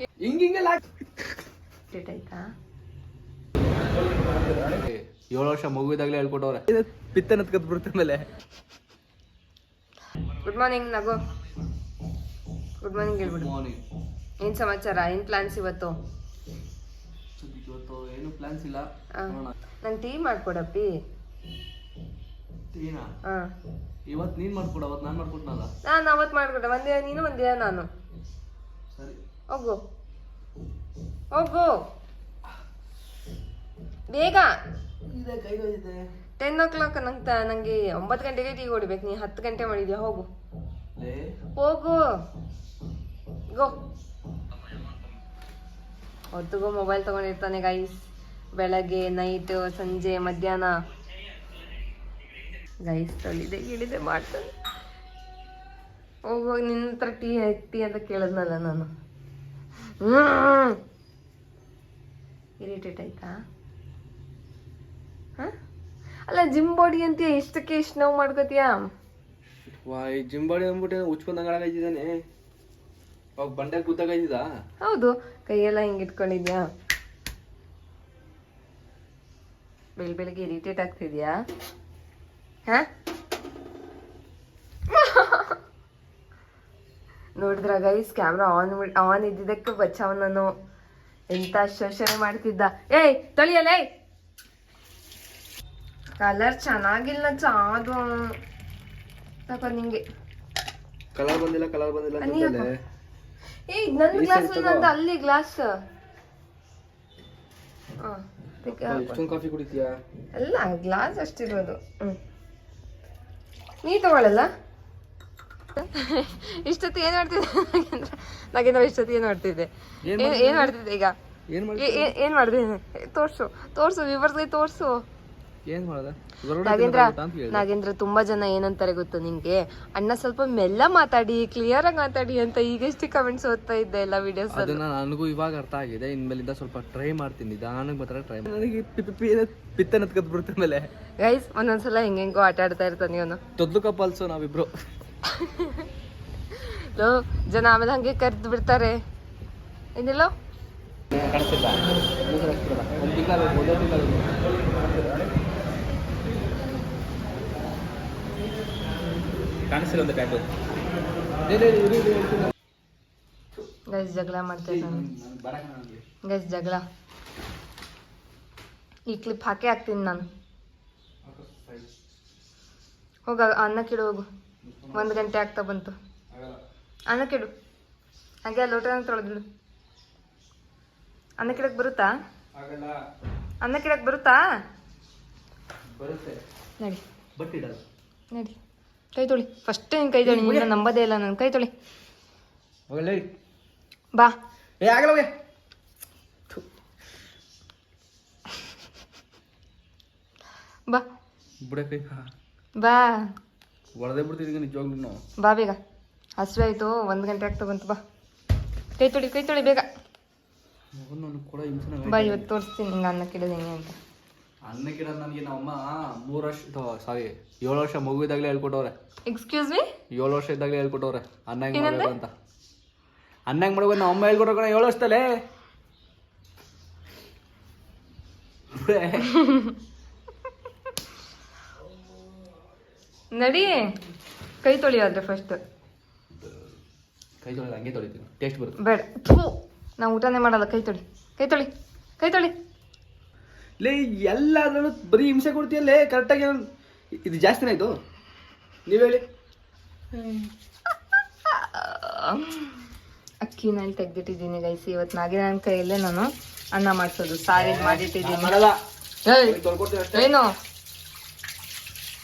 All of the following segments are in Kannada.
ಹಿಂಗ್ ಹಿಂಗೆಲ್ಲ ಡೇಟ್ ಆಯ್ತಾ? ಏಳು ವರ್ಷ ಮಗುವಿದಾಗ್ಲೇ ಹೇಳ್ಕೊಟ್ಟವ್ರೆ. ಪಿತ್ತನ ಕತ್ ಬಿಡ್ತ ಮೇಲೆ ಗುಡ್ ಮಾರ್ನಿಂಗ್ ನಗು. ಗುಡ್ ಮಾರ್ನಿಂಗ್ ಹೇಳ್ಬಿಡು. ಮಾರ್ನಿಂಗ್ ಏನ್ ಸಮಾಚಾರ? ಏನ್ ಪ್ಲಾನ್ಸ್ ಇವತ್ತು? ಇವತ್ತು ಏನು ಪ್ಲಾನ್ಸ್ ಇಲ್ಲ. ನಂಗೆ ಟೀ ಮಾಡ್ಕೊಡಪ್ಪಿ. ಟೀನಾ ಹಾ. ಇವತ್ತು ನೀನ್ ಮಾಡ್ಕೊಡ ಅವತ್ತು ನಾನು ಮಾಡ್ಕೊಟ್ನಲ್ಲ? ನಾನು ಅವತ್ತು ಮಾಡ್ಕೊಟ್ಟೆ. ಒಂದೇ ನೀನು ಒಂದಿನ ನಾನು. ಹೋಗು. ಹೋಗು. ಬೇಗ. ಟೆನ್ ಓ ಕ್ಲಾಕ್ ನಂತ ನಂಗೆ ಒಂಬತ್ತು ಗಂಟೆಗೆ ಟೀ ಹೊಡಿಬೇಕು ನೀ ಹತ್ತು ಗಂಟೆ ಮಾಡಿದ್ಯಾ? ಹೋಗು. ಹೋಗು. ಗೋ. ಹೊತ್ತಿಗೂ ಮೊಬೈಲ್ ತಗೊಂಡಿರ್ತಾನೆ ಗೈಸ್ ಬೆಳಗ್ಗೆ ನೈಟ್ ಸಂಜೆ ಮಧ್ಯಾಹ್ನ. ಗೈಸ್ ತೊಳಿದೆ ಗಿಳಿದೆ ಮಾಡ್ತಾನೆ. ಹೋಗುವಾಗ ನಿನ್ನ ಹತ್ರ ಟೀ ಟೀ ಅಂತ ಕೇಳಿದ್ನಲ್ಲ ನಾನು. ಇರಿಟೇಟ್ ಆಯ್ತಾ? ಹ? ಅಲ್ಲ ಜಿಮ್ ಬಾಡಿ ಅಂತ ಇಷ್ಟಕ್ಕೆ ಇಷ್ಟು ನೋವು ಮಾಡ್ಕೋತೀಯಾ? ವಾಯ್ ಜಿಮ್ ಬಾಡಿ ಅಂದ್ಬಿಟ್ಟು ಉಚ್ಕೊಂಡಂಗೆ ಆಗಿದ್ದಾನೆ ಅವಾಗ ಬಂಡೆ ಕೂತಾಗಿದ್ದ ಹೌದು. ಕೈಯೆಲ್ಲ ಹಿಂಗೆ ಇಟ್ಕೊಂಡಿದ್ಯಾ? ಬೆಳ್ ಬೆಳಗ್ಗೆ ಇರಿಟೇಟ್ ಆಗ್ತಿದ್ಯಾ? ಹ? ನೋಡಿದ್ರ ಗೈಸ್ ಕ್ಯಾಮ್ರಾ ಆನ್ ಆನ್ ಇದ್ದಿದ್ದಕ್ಕೆ ಬಚಾವ್ ನಾನು ಎಂತ ಶೋಷಣೆ ಮಾಡ್ತಿದ್ದ. ಏಯ್ ತೊಳಿಯಲ್ಲ ಏಯ್! ಕಲರ್ ಚೆನ್ನಾಗಿಲ್ಲ ಚಾದು ತಕೋ ನಿಂಗೆ. ಕಲರ್ ಬಂದಿಲ್ಲ ಕಲರ್ ಬಂದಿಲ್ಲ ಏಯ್ ನನ್ನ ಗ್ಲಾಸ್ ನಂದು ಅಲ್ಲಿ ಗ್ಲಾಸ್ ಕಾಫಿ ಕುಡಿತೀಯಾ? ಅಲ್ಲ ಗ್ಲಾಸ್ ಅಷ್ಟಿರೋದು. ನೀ ತಗೊಳ್ಳಲ್ಲ ಇಷ್ಟೊತ್ತು ಏನ್ ಮಾಡ್ತಿದ್ದೆ? ನಾಗೇಂದ್ರ ನಾಗೇಂದ್ರ ಇಷ್ಟೊತ್ತು ಏನ್ ಮಾಡ್ತಿದ್ದೆ? ಏನ್ ಏನ್ ಏನ್ ಮಾಡ್ತಿದ್ದೆ ಈಗ? ಏನ್ ಮಾಡ್ತಿದ್ದೆ? ತೋರ್ಸು ತೋರ್ಸು ವಿವರ್ಸ್ಗೆ ತೋರ್ಸು. ಏನ್ ಮಾಡ್ದ? ನಾಗೇಂದ್ರ ನಾಗೇಂದ್ರ ತುಂಬಾ ಜನ ಏನಂತಾರೆ ಗೊತ್ತು ನಿಂಗೆ? ಅಣ್ಣ ಸ್ವಲ್ಪ ಮೆಲ್ಲ ಮಾತಾಡಿ ಕ್ಲಿಯರ್ ಆಗಿ ಮಾತಾಡಿ ಅಂತ ಈಗಷ್ಟೇ ಕಮೆಂಟ್ಸ್ ಓದ್ತಾ ಇದ್ದೆ ಎಲ್ಲ ವಿಡಿಯೋಸ್ ಅದನ್ನ ನನಗೂ ಇವಾಗ ಅರ್ಥ ಆಗಿದೆ. ಇನ್ಮೇಲಿಂದ ಸ್ವಲ್ಪ ಟ್ರೈ ಮಾಡ್ತೀನಿ. ನಿಧಾನಕ್ಕೆ ಮಾತ್ರ ಟ್ರೈ ನನಗೆ ಪಿತ್ತನ ಕತ್ ಬಿಡುತ್ತೆ ಮೇಲೆ ಗೈಸ್ ಒಂದೊಂದ್ಸಲ ಹೆಂಗೆಂಗೋ ಆಟ ಆಡ್ತಾ ಇರ್ತಾನೆ ಇವನು. ತೊದ್ಲು ಕಪ್ಪಲ್ಸು ನಾವಿಬ್ರು. ಲೋ, ಜನ ಆಮೇಲೆ ಹಂಗೆ ಕರ್ದು ಬಿಡ್ತಾರೆ. ಏನಿಲ್ಲೋ ಗೈಸ್ ಜಗಳ ಮಾಡ್ತಾ ಇದ್ದಾನೆ ಗೈಸ್ ಜಗಳ. ಈ ಕ್ಲಿಪ್ ಹಾಕೇ ಹಾಕ್ತೀನಿ ನಾನು. ಹೋಗ ಅನ್ನ ಕಿಡು ಹೋಗು. ಒಂದು ಗಂಟೆ ಆಗ್ತಾ ಬಂತು. ಅನ್ನ ಕಿಡು. ಹಾಗೆ ಲೋಟನ ತೊಳೆದಿಡು ಅನ್ನ ಕಿಡಕ್ ಬರುತ್ತಾ? ಆಗಲ್ಲ ಅನ್ನ ಕಿಡಕ್ ಬರುತ್ತಾ? ನಡಿ. ನಡಿ. ಕೈ ತೊಳಿ. ಫಸ್ಟ್ ನಿನ್ ಕೈ ತೊಳಿ? ನಿನ್ನ ನಂಬದೇ ಇಲ್ಲ ನನ್ನ ಕೈ ತೊಳಿ. ಬಾ. ಏ ಆಗಲ್ಲ ಹೋಗಿ. ಬಾ. ಬಿಡಕ್ಕೆ ಬಾ. ಒಳದೇ ಬಿಡ್ತಿದ್ದೀಗ ನಿಜವಾಗ್ಲೂ ನಾವು. ಬಾ ಬೇಗ. ಹಸಿವೆ ಆಯ್ತು ಒಂದು ಗಂಟೆ ಆಗ್ತಾ ಬಂತು ಬಾ. ಕೈ ತೊಳಿ ಕೈ ತೊಳಿ ಬೇಗ. ಮಗನ್ ಕೂಡ ಹಿಂಸೆ ಬಾ ಇವತ್ತು ತೋರಿಸ್ತೀನಿ ನಿಂಗೆ ಅನ್ನ ಕಿಡೋದು ಹೆಂಗೆ ಅಂತ. ಅನ್ನ ಕಿಡ ನನಗೆ ನಮ್ಮಮ್ಮ ಮೂರು ವರ್ಷ ಸಾರಿ ಏಳು ವರ್ಷ ಮಗುವಿದಾಗಲೇ ಹೇಳ್ಕೊಟ್ಟವ್ರೆ. ಎಕ್ಸ್ಕ್ಯೂಸ್ ಮೀ ಏಳು ವರ್ಷ ಇದ್ದಾಗಲೇ ಹೇಳ್ಕೊಟ್ಟವ್ರೆ ಅನ್ನ ಹೆಂಗ್ ಮಾಡ್ಬೇಕು ಅಂತ. ಅನ್ನ ಹೆಂಗ್ ಮಾಡ್ಬೇಕು ನಮ್ಮ ಅಮ್ಮ ಹೇಳ್ಕೊಟ್ರ ಕಣ ಏಳು ವರ್ಷದಲ್ಲೇ. ನಡಿ. ಕೈ ತೊಳಿ ಆದ್ರೆ ಫಸ್ಟ್ ಕೈ ತೊಳೆದು ಹಂಗೆ ತೊಳಿತೀನಿ. ಟೇಸ್ಟ್ ಬರುತ್ತೆ. ಬೇಡ. ಥೂ. ನಾ ಊಟನೇ ಮಾಡಲ್ಲ. ಕೈ ತೊಳಿ. ಕೈ ತೊಳಿ. ಕೈ ತೊಳಿ. ಲೇ ಎಲ್ಲಾದ್ರೂ ಬರೀ ಹಿಂಸೆ ಕೊಡ್ತೀಯಲ್ಲೇ ಕರೆಕ್ಟಾಗಿ ಇದು ಜಾಸ್ತಿನೇ ಆಯ್ತು? ನೀವು ಹೇಳಿ. ಅಕ್ಕಿ ನಾನು ತೆಗ್ದಿಟ್ಟಿದ್ದೀನಿ ಗೈಸಿ ಇವತ್ತು ನಾಗಿ ನನ್ನ ಕೈಯಲ್ಲೇ ನಾನು ಅನ್ನ ಮಾಡಿಸೋದು. ಸಾರಿ ಮಾಡಿಟ್ಟಿದ್ದೀನಿ. ಏನು?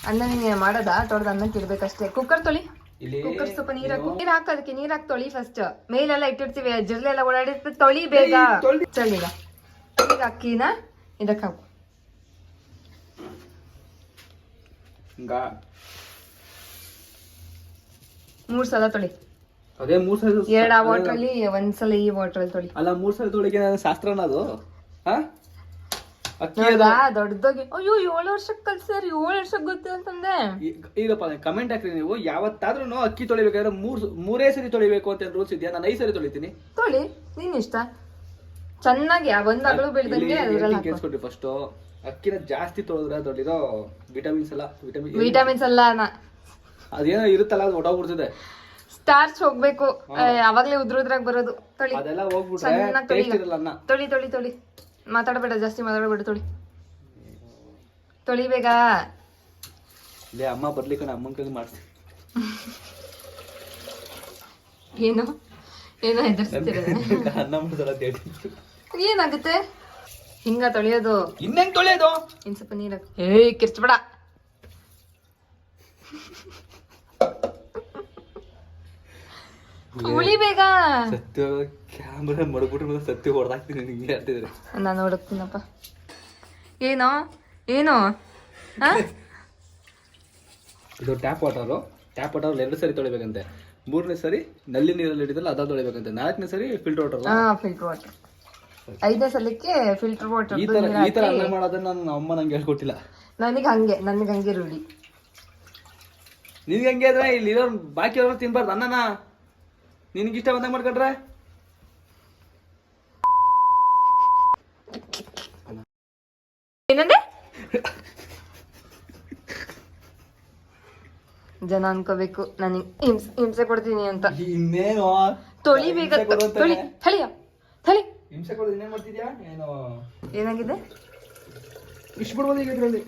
ಅನ್ನ ನೀನು ಮಾಡೋದಾ? ತೊಳೆದು ಅನ್ನಕ್ಕೆ ಇರ್ಬೇಕಷ್ಟೇ ಕುಕ್ಕರ್ ತೊಳಿ. ಕುಕ್ಕರ್ ಸ್ವಲ್ಪ ನೀರ್ ಹಾಕು. ನೀರ್ ಹಾಕೋದಕ್ಕೆ ನೀರ್ ಹಾಕಿ ತೊಳಿ ಫಸ್ಟ್ ಮೇಲೆಲ್ಲ ಇಟ್ಟಿರ್ತೀವಿ ಜಿರ್ಲೆಲ್ಲ ಓಡಾಡಿರ್ತದೆ ತೊಳಿ ಬೇಗ. ಚಳಿಗ ಈಗ ಅಕ್ಕಿನ ಇದಕ್ಕೆ ಹಾಕು. ಮೂರ್ ಸಲ ತೊಳಿ. ಅದೇ ಮೂರ್ ಸಲ ಎರಡ್ ಆ ವಾಟರ್ ಅಲ್ಲಿ ಒಂದ್ಸಲ ಈ ವಾಟರ್ ಅಲ್ಲಿ ತೊಳಿ. ಅಲ್ಲ ಮೂರ್ ಸಲ ತೊಳಿಗೆ ಶಾಸ್ತ್ರ ಶಾಸ್ತ್ರನ ಅದು. ದೊಡ್ಡದಾಗಿ ಅಯ್ಯೋ ಏಳು ವರ್ಷಕ್ಕೆ ಕಲ್ಸ್ಯಾರ ಏಳು ವರ್ಷಕ್ಕೆ ಗೊತ್ತು ಅಂತಂದೆ ಈಗಪ್ಪ ಕಮೆಂಟ್ ಹಾಕ್ರಿ ನೀವು. ಯಾವತ್ತಾದ್ರೂ ಅಕ್ಕಿ ತೊಳಿಬೇಕಾದ್ರೆ ಮೂರ್ ಮೂರೇ ಸರಿ ತೊಳಿಬೇಕು ಅಂತ ರೂಲ್ಸ್ ಇದೆಯಾ? ನಾನು ಐದು ಸರಿ ತೊಳಿತೀನಿ. ತೊಳಿ ನಿನ್ ಇಷ್ಟ. ಚೆನ್ನಾಗಿ ಆ ಒಂದ್ ಅಗಳು ಬೆಳ್ದಂಗೆ ಕೇಳಿಸ್ಕೊಡ್ರಿ ಫಸ್ಟ್ ಅಕ್ಕಿನ ಜಾಸ್ತಿ ತೊಳೆದ್ರೆ ದೊಡ್ಡಿರೋ ವಿಟಮಿನ್ಸ್ ಎಲ್ಲ ವಿಟಮಿನ್ ವಿಟಮಿನ್ಸ್ ಎಲ್ಲ ಅದೇನೋ ಇರುತ್ತಲ್ಲ ಅದು ಹೊಟ್ಟೋಗ್ಬಿಡ್ತದೆ ಸ್ಟಾರ್ಚ್ ಹೋಗ್ಬೇಕು. ಯಾವಾಗ್ಲೇ ಅವಾಗ್ಲೇ ಉದ್ರುದ್ರಾಗ ಬರೋದು. ತೊಳಿ. ಅದೆಲ್ಲ ಹೋಗ್ಬಿಟ್ರೆ. ಇರಲ್ಲ ತೊಳಿ ತೊಳಿ ತೊಳಿ. ಮಾತಾಡಬೇಡ ಜಾಸ್ತಿ ಮಾತಾಡಬೇಡ ತೊಳಿ. ತೊಳಿ ಬೇಗ. ಲೇ ಅಮ್ಮ ಬರ್ಲಿಕ್ಕೆ ನಾ ಅಮ್ಮನ ಕೈ ಮಾಡ್ತೀನಿ. ಏನು ಏನೋ ಹೆದರ್ಸ್ತೀರ ಅನ್ನ ಮಾಡ್ತಾಳ ಅಂತ ಹೇಳ್ತೀನಿ ಏನಾಗುತ್ತೆ? ಹಿಂಗ ತೊಳೆಯೋದು. ಇನ್ನೇನ್ ತೊಳೆಯೋದು? ಇನ್ ಸ್ವಲ್ಪ ನೀರ್ ಹಾಕಿ. ಏಯ್ ಕಿರ್ಚ್ಬೇಡ. ಉಳಿ ಬೇಗ. ಸತ್ಯ ಕ್ಯಾಮ್ರಾ ಮಡಗ್ಬಿಟ್ರೆ ಮತ್ತೆ ಸತ್ಯ ಹೊಡೆದಾಕ್ತೀನಿ ನಿಂಗೆ ಹೇಳ್ತಿದ್ರೆ ನಾನು ನೋಡುತ್ತೀನಪ್ಪ ಏನೋ? ಏನೋ? ಇದು ಟ್ಯಾಪ್ ವಾಟರು ಟ್ಯಾಪ್ ವಾಟರ್ ಎರಡು ಸರಿ ತೊಳಿಬೇಕಂತೆ. ಮೂರನೇ ಸರಿ ನಲ್ಲಿ ನೀರಲ್ಲಿ ಹಿಡಿದಲ್ಲ ಅದ ತೊಳಿಬೇಕಂತೆ. ನಾಲ್ಕನೇ ಸರಿ ಫಿಲ್ಟರ್ ವಾಟರ್ ಹಾ ಫಿಲ್ಟರ್ ವಾಟರ್ ಐದನೇ ಸಲಕ್ಕೆ ಫಿಲ್ಟರ್ ವಾಟರ್ ಈ ತರ ಈ ತರ ಅನ್ನ ಮಾಡೋದನ್ನ ನನ್ನ ಅಮ್ಮ ನಂಗೆ ಹೇಳ್ಕೊಟ್ಟಿಲ್ಲ. ನನಗೆ ಹಂಗೆ ನನಗೆ ಹಂಗೆ ರೂಢಿ. ನಿನ್ಗೆ ಹಂಗೆ ಇದ್ರೆ ಇಲ್ಲಿ ಇರೋ ಬಾಕಿ ಅವ್ರು ತಿನ್ಬಾರ್ದು ಅನ್ನನ. ನಿನ್ಗೆ ಇಷ್ಟ ಬಂದಾಗ ಮಾಡ್ಕೊಂಡ್ರೆ? ಏನಂದೆ? ಜನ ಅನ್ಕೋಬೇಕು. ನನಗೆ ಹಿಂಸೆ ಹಿಂಸೆ ಕೊಡ್ತೀನಿ ಅಂತ. ಇನ್ನೇನು? ತೊಳಿಬೇಕ. ತೊಳಿ ಥಳಿಯ ಥಳಿ ಹಿಂಸೆ ಕೊಡೋದು ಇನ್ನೇನು ಮಾಡ್ತಿದ್ಯಾ? ಏನು? ಏನಾಗಿದೆ? ಇಷ್ಟು ಬಿಡ್ಬೋದು ಈಗ ಇದರಲ್ಲಿ.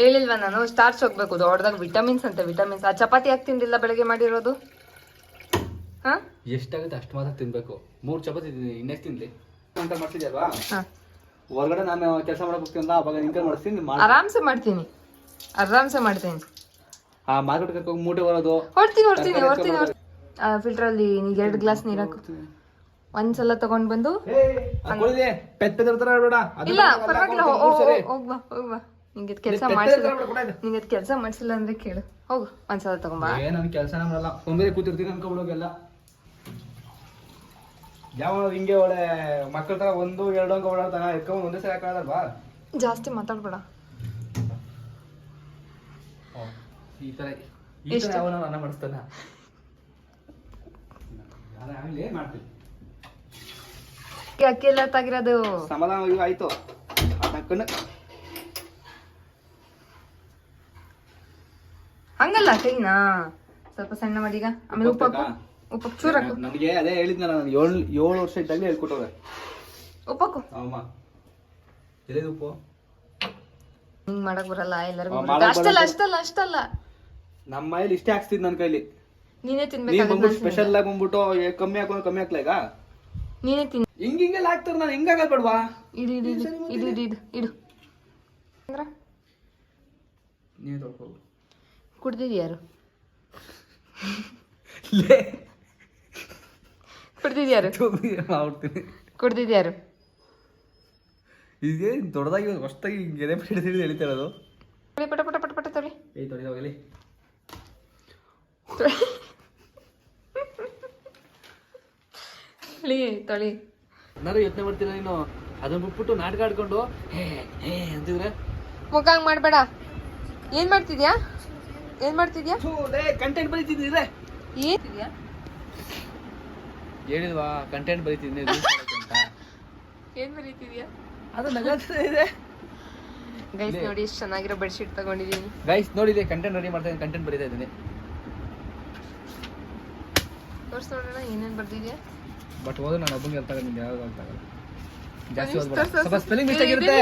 ಹೇಳಿಲ್ವಾ ನಾನು? ಸ್ಟಾರ್ಚ್ ಹೋಗ್ಬೇಕು ದೊಡ್ಡದಾಗ ವಿಟಮಿನ್ಸ್ ಅಂತ ವಿಟಮಿನ್ಸ್ ಆ ಚಪಾತಿ ಯಾಕೆ ತಿಂದಿಲ್ಲ ಬೆಳಗ್ಗೆ ಮಾಡಿರೋದು? ಹಾ? ಎಷ್ಟಾಗುತ್ತೆ ಅಷ್ಟು ಮಾತ್ರ ತಿನ್ಬೇಕು. ಮೂರು ಚಪಾತಿ ಇನ್ನೆಷ್ಟು ತಿನ್ಲಿ? ಅಂತ ಮಾಡ್ತಿದ್ಯಲ್ವಾ? ಹಾ. ಹೊರಗಡೆ ನಾನು ಕೆಲಸ ಮಾಡಕ್ ಹೋಗ್ತೀನಿ ಅವಾಗ ನಿಂಕ ಮಾಡಿಸ್ತೀನಿ ನೀನ್ ಮಾಡ್- ಆರಾಮ್ಸೆ ಮಾಡ್ತೀನಿ. ಆರಾಮ್ಸೆ ಮಾಡ್ತೀನಿ. ಆ ಮಾರ್ಕೆಟ್ ಕರ್ಕೊಂಡು ಹೋಗಿ ಮೂಟೆ ಬರೋದು. ಹೊಡ್ತೀನಿ ಹೊಡ್ತೀನಿ ಹೊಡ್ತೀನಿ ಫಿಲ್ಟರ್ ಅಲ್ಲಿ ನೀಗ್ ಎರಡು ಗ್ಲಾಸ್ ನೀರ್ ಹಾಕು. ಒಂದ್ಸಲ ತಗೊಂಡ್ ಬಂದು ಪೆತ್ ಪೆದ್ ತರ ಬೇಡ ಇಲ್ಲ ಪರವಾಗಿಲ್ಲ. ಹೋಗ್ಬಾ ಹೋಗ್ಬಾ ನಿಂಗೆ ಕೆಲಸ ಮಾಡ್ಸಿಲ್ಲ. ನಿಂಗೆ ಕೆಲಸ ಮಾಡಿಸಿಲ್ಲ ಅಂದ್ರೆ ಕೇಳು. ಹೋಗು ಒಂದ್ಸಲ ತಗೊಂಬಾ ಏ ನನ್ ಕೆಲಸ ಮಾಡಲ್ಲ. ಸೋಂಬೇರಿ ಕೂತಿರ್ತೀನಿ ಅನ್ಕೊಬಿಡೋಗೆಲ್ಲ ಯಾವ ಹಿಂಗೆ ಒಳ್ಳೆ ಮಕ್ಕಳ ತರ ಒಂದು ಎರಡು ಅಂಕ ಓಡಾಡ್ತಾನ ಎತ್ಕೊಂಡ್ ಒಂದೇ ಸರಿ ಬಾ ಜಾಸ್ತಿ ಮಾತಾಡ್ಬೇಡ. ಈ ತರ ಈ ತರ ಅವನ ಅನ್ನ ಮಾಡಿಸ್ತಾನ ಆಗ್ಲಿ ಮಾಡ್ತೀನಿ ಅಕ್ಕಿ ಎಲ್ಲ ತಾಗಿರೋದು ಸಮಾಧಾನ ಆಯ್ತು. ಅದ್ ಕಣ್ಣು ಹಂಗಲ್ಲ ಕೈನಾ ಸ್ವಲ್ಪ ಸಣ್ಣ ಮಾಡೀಗ ಆಮೇಲೆ ಉಪ್ಪು ಹಾಕು. ಉಪ್ಪು ಹಾಕು, ಚೂರ್ ಹಾಕು ನನಗೆ ಅದೇ ಹೇಳಿದ್ನಲ್ಲ ನಾನು ಏಳು ಏಳು ವರ್ಷ ಇದ್ದಾಗ ಹೇಳ್ಕೊಟ್ಟವ್ರೆ. ಉಪ್ಪಕ್ಕು ಅಮ್ಮ ಎಲ್ಲಿದೆ ಉಪ್ಪು? ಹಿಂಗ್ ಮಾಡಕ್ ಬರಲ್ಲ ಎಲ್ಲರಿಗೂ ಮಾಡಕ್ ಅಷ್ಟಲ್ಲ ಅಷ್ಟಲ್ಲ ಅಷ್ಟಲ್ಲ. ನಮ್ಮ ಮನೇಲಿ ಇಷ್ಟೇ ಹಾಕ್ಸ್ತಿದ್ ನನ್ನ ಕೈಲಿ. ನೀನೇ ನೀನ್ ತಿನ್ಬೇಕಾಗ ಬಂದ್ಬಿಟ್ಟು ಸ್ಪೆಷಲ್ ಆಗಿ ಬಂದ್ಬಿಟ್ಟು ಏ, ಕಮ್ಮಿ ಹಾಕೊಂಡು ಕಮ್ಮಿ ಹಾಕ್ಲಾ ಈಗ? ನೀನೇ ತಿನ್ ಹಿಂಗ ಹಿಂಗೆಲ್ಲ ಹಾಕ್ತಾರ ನಾನು ಹೆಂಗಾಗದ್ ಬೇಡವಾ? ಇಡು ಇಡು ಇಡು ಇಡು ಇಡು ಇಡು ಇಡು. ಅಂದ್ರ ನೀನೇ ತೊಳ್ಕೊ ಕುಡ್ದಿದ್ ಯಾರು ಕೊಡ್ತಿದ್ಯಾರು? ಇದೇ ದೊಡ್ಡದಾಗಿ ಹೊಸ್ದಾಗಿ ಗೆರೆ ಬಿಟ್ಟು ತಿಳಿದು ಹೇಳ್ತಾ ಇರೋದು. ತೊಳಿ ಪಟ ಪಟ ಪಟ ಪಟ ತೊಳಿ. ಏಯ್ ತೊಳಿದೋಗಲಿ ತೊಳಿ ತೊಳಿ. ನಾನು ಯೋಚನೆ ಮಾಡ್ತೀರಾ ನೀನು? ಅದನ್ನ ಬಿಟ್ಬಿಟ್ಟು ನಾಟಕ ಆಡ್ಕೊಂಡು ಹೇ ಹೇ ಅಂತಿದ್ರೆ? ಮುಖ ಹಂಗ್ ಮಾಡ್ಬೇಡ. ಏನ್ ಮಾಡ್ತಿದ್ಯಾ? ಏನ್ ಮಾಡ್ತಿದ್ಯಾ? ಕಂಟೆಂಟ್ ಬರೀತಿದ್ರೆ ಏನ್ ತಿದ್ಯಾ ಹೇಳಿಲ್ವಾ? ಕಂಟೆಂಟ್ ಬರೀತಿದ್ದೀನಿ ಅಂತ ಏನ್ ಬರೀತಿದ್ಯಾ? ಅದು ನಗಾಡ್ತಾ ಇದೆ. ಗೈಸ್ ನೋಡಿ ಎಷ್ಟು ಚೆನ್ನಾಗಿರೋ ಬೆಡ್ಶೀಟ್ ತಗೊಂಡಿದೀನಿ. ಗೈಸ್ ನೋಡಿದೆ ಕಂಟೆಂಟ್ ರೆಡಿ ಮಾಡ್ತಾ ಇದ್ದೀನಿ ಕಂಟೆಂಟ್ ಬರೀತಾ ಇದ್ದೀನಿ. ತೋರ್ಸ್ ನೋಡೋಣ ಏನೇನು ಬರ್ದಿದ್ಯಾ? ಬಟ್ ಓದು ನಾನು ಒಬ್ಬಂಗೆ ಅರ್ಥ ಆಗಲ್ಲ ನಿಮ್ಗೆ ಯಾವ್ದು ಅರ್ಥ ಆಗಲ್ಲ. ಜಾಸ್ತಿ ಸ್ವಲ್ಪ ಸ್ಪೆಲ್ಲಿಂಗ್ ಮಿಸ್ಟೇಕ್ ಇರುತ್ತೆ?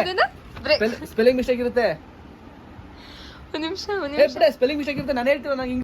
ಸ್ಪೆಲ್ಲಿಂಗ್ ಮಿಸ್ಟೇಕ್ ಇರುತ್ತೆ? ಒಂದ್ ನಿಮಿಷ ಒಂದು ನಿಮಿಷ. ಸ್ಪೆಲ್ಲಿಂಗ್ ಮಿಸ್ಟೇಕ್ ಇರುತ್ತೆ ನಾನು ಹೇಳ್ತೀನಿ ನಂಗೆ